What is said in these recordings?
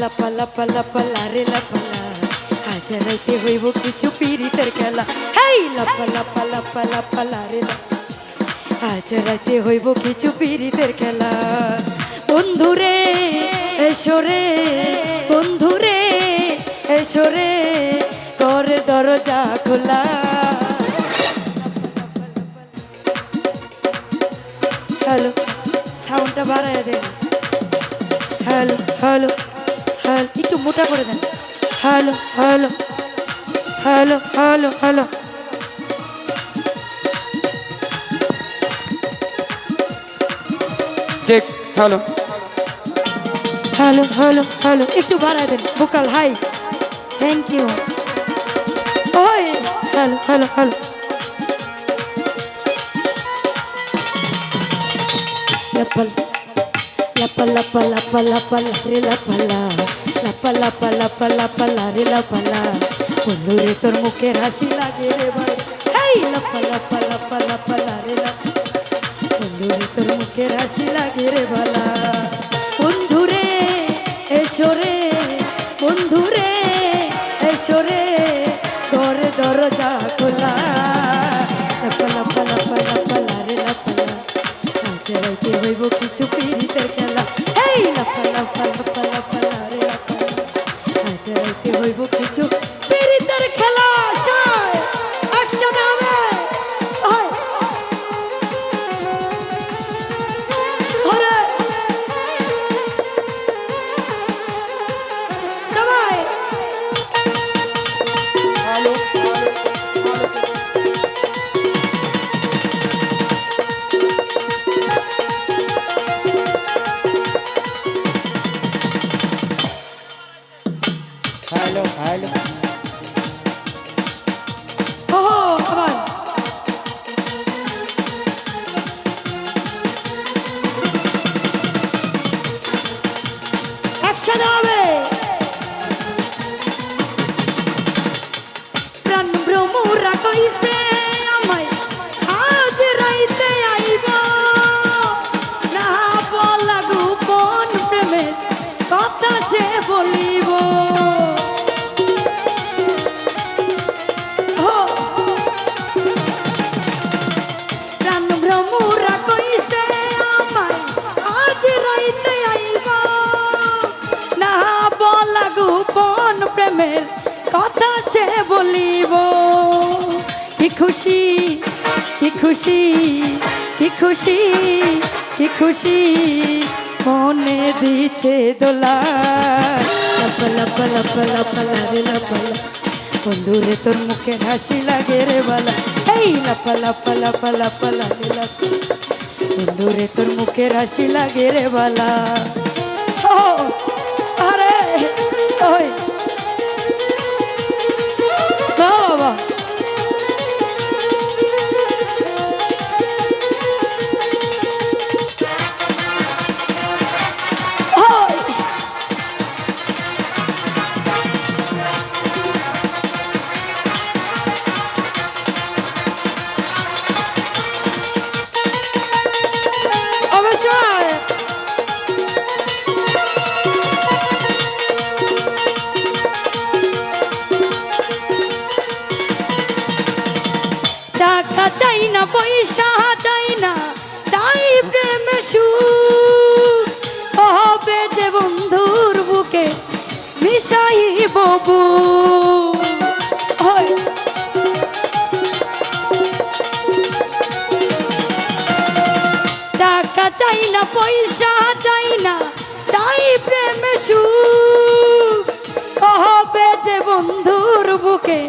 লাপা লাপা লারে লাপালা হাজারাইতে হইব কিছু পিরিতের খেলা। হেই লাপা লাপা লাপা লাপা লারে লাপা হাজারাইতে হইব কিছু পিরিতের খেলা। বন্ধুরে এসরে বন্ধুরে এসরে করে দরজা খোলা। হ্যালো, সাউন্ডটা বাড়ায় হ্যালো হ্যালো হ্যালো। একটু মোটা করে দেন। Hello hello hello hello hello. Check hello. Hello hello hello একটু বাড়ায় দেন ভোকাল হাই। থ্যাংক ইউ ওই হ্যালো হ্যালো হ্যালো। লাপাল লাপা লাপা লাপা লাপা রে লাপালা লাপা লাপা লাপা লাপা রে লাপালা বন্ধুরে তোর মুখের হাসি লাগে রে ভাই এই লাপা লাপা লাপা লাপা রে লাপা বন্ধুরে তোর মুখের হাসি লাগে রে ভালা বন্ধুরে এসরে বন্ধুরে এসরে তোর হইব কিছু একসাথে হবে প্রেমের কথা সে বলিব কি খুশি কি খুশি কি খুশি কি খুশি মনে দিছে দোলা বন্ধুরে তোর মুখের হাসি লাগে রে বালা এই লাপালা পালা পালা পালা রে লাপলা বন্ধুরে তোর মুখের হাসি লাগে রে বালা আরে পয়সা চাই না, চাই প্রেম সুখ। হবে যে বন্ধুর বুকে মিশাই ববু টাকা চাই না, পয়সা চাই না, চাই প্রেম সুখ। হবে যে বন্ধুর বুকে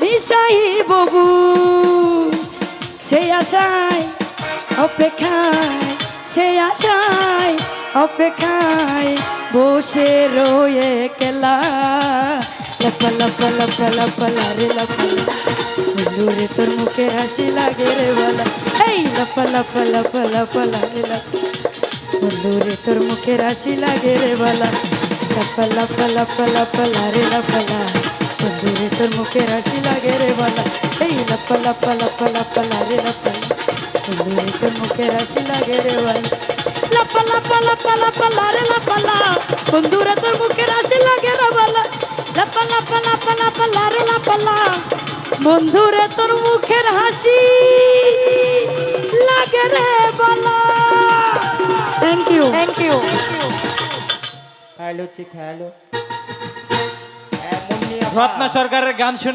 মিশাই ববু সে আশায়, অপেক্ষায়, সে আশায়, অপেক্ষায় বসে রয়ে কেলা লাপা লাপা লাপা লাপা লারে লাপা বন্ধুরে তোর মুখে হাসি লাগে রে বলা। এই লাপা লাপা লাপা লাপা লারে লাপা বন্ধুরে তোর মুখে হাসি লাগে রে বলা। লাপা লাপা লাপা লাপা লারে লাপা লা। বন্ধুরে তোর মুখে হাসি লাগে রে বলা। এই লাপা লাপা লাপা লাপা লারে লাপা লা বন্ধুরে তোর মুখে হাসি লাগে রে বলা। লাপা লাপা লাপা লাপা লারে লাপা লা। বন্ধুরে তোর মুখের হাসি লাগে রে বালা। লাপা লাপা লাপা লাপা লারে লাপা লা। বন্ধুরে তোর মুখের হাসি লাগে রে বালা। Thank you thank you hello hello Ratna সরকারের গান শুনে